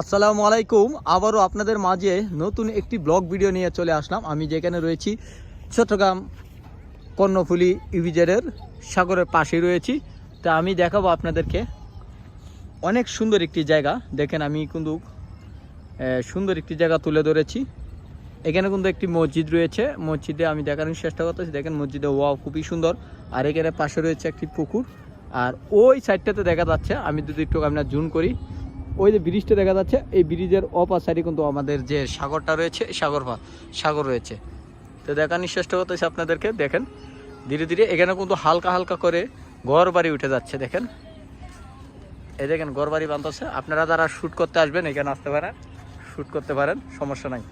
আসসালামু আলাইকুম। আবারও আপনাদের মাঝে নতুন একটি ব্লগ ভিডিও নিয়ে চলে আসলাম। আমি যেখানে রয়েছি, চট্টগ্রাম কর্ণফুলি ইভিজেডের সাগরের পাশে রয়েছি। তা আমি দেখাবো আপনাদেরকে। অনেক সুন্দর একটি জায়গা। দেখেন, আমি কিন্তু সুন্দর একটি জায়গা তুলে ধরেছি। এখানে কিন্তু একটি মসজিদ রয়েছে। মসজিদে আমি দেখানোর চেষ্টা করতেছি। দেখেন, মসজিদে, ওয়াও, খুবই সুন্দর। আর এখানে পাশে রয়েছে একটি পুকুর। আর ওই সাইডটাতে দেখা যাচ্ছে, আমি যদি একটু আপনার জুম করি ওই যে ব্রিজটা দেখা যাচ্ছে, এই ব্রিজের অপার সাইডে কিন্তু আমাদের যে সাগরটা রয়েছে সাগর সাগর রয়েছে। তো দেখানোর চেষ্টা করতেছি আপনাদেরকে, দেখেন, ধীরে ধীরে এখানে কিন্তু হালকা হালকা করে ঘর বাড়ি উঠে যাচ্ছে, দেখেন। এই দেখেন, ঘর বাড়ি বাঁধতেছে। আপনারা যারা শ্যুট করতে আসবেন, এখানে আসতে পারেন শ্যুট করতে পারেন, সমস্যা নাই।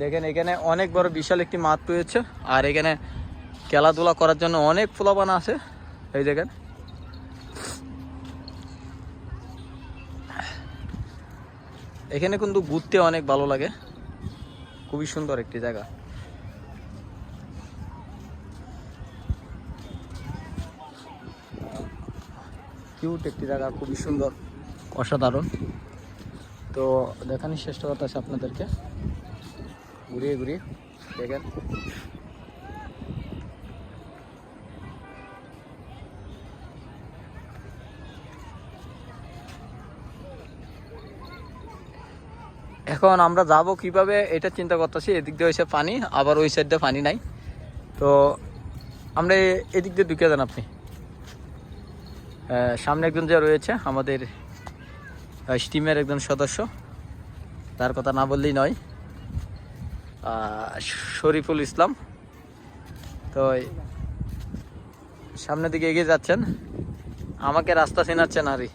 দেখেন, এখানে অনেক বড় বিশাল একটি মাঠ রয়েছে, আর এখানে খেলাধুলা করার জন্য অনেক ফুলাবানা আছে। এই দেখেন এখানে কিন্তু ঘুরতে অনেক ভালো লাগে। খুবই সুন্দর একটি জায়গা। কিউট একটি জায়গা, খুবই সুন্দর। অসাধারণ। তো দেখানোর চেষ্টা করতেছে আপনাদেরকে। ঘুরিয়ে ঘুরিয়ে। দেখেন। এখন আমরা যাব কীভাবে, এটা চিন্তা করতেছি, এদিক দিয়ে হয়েছে পানি, আবার ওই সাইড পানি নাই। তো আমরা এদিক দিয়ে ঢুকে যান আপনি। সামনে একজন যে রয়েছে, আমাদের স্টিমের একজন সদস্য। তার কথা না বললেই নয়। শরীফুল ইসলাম। তো সামনের দিকে এগিয়ে যাচ্ছেন। আমাকে রাস্তা চেনাচ্ছেন আরই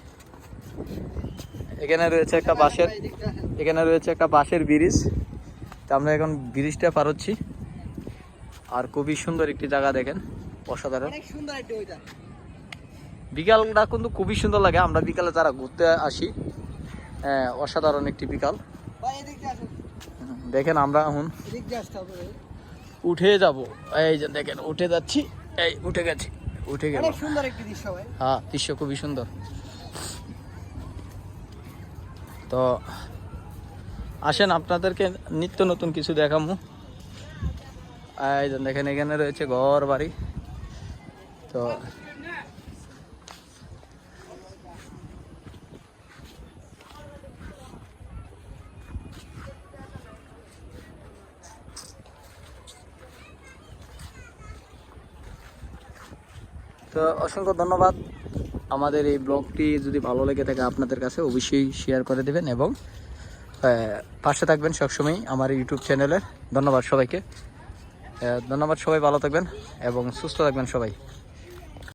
এখানে রয়েছে একটা বাঁশের এখানে রয়েছে একটা বাঁশের ব্রিজ। তো আমরা এখন ব্রিজটা পার হচ্ছি। আর খুবই সুন্দর একটি জায়গা দেখেন অসাধারণ। বিকালটা কিন্তু খুবই সুন্দর লাগে আমরা বিকালে যারা ঘুরতে আসি হ্যাঁ, অসাধারণ একটি বিকাল। দেখেন আমরা এখন উঠে যাব। এই যে দেখেন উঠে যাচ্ছি এই উঠে গেছি উঠে গেল সুন্দর একটি দৃশ্য হ্যাঁ দৃশ্য খুবই সুন্দর। তো আসেন, আপনাদেরকে নিত্য নতুন কিছু দেখামু। যে দেখেন, এখানে রয়েছে ঘর বাড়ি। তো তো অসংখ্য ধন্যবাদ। আমাদের এই ব্লগটি যদি ভালো লেগে থাকে আপনাদের কাছে, অবশ্যই শেয়ার করে দেবেন এবং পাশে থাকবেন সবসময় আমার ইউটিউব চ্যানেলে ধন্যবাদ সবাইকে। ধন্যবাদ সবাই, ভালো থাকবেন এবং সুস্থ থাকবেন সবাই।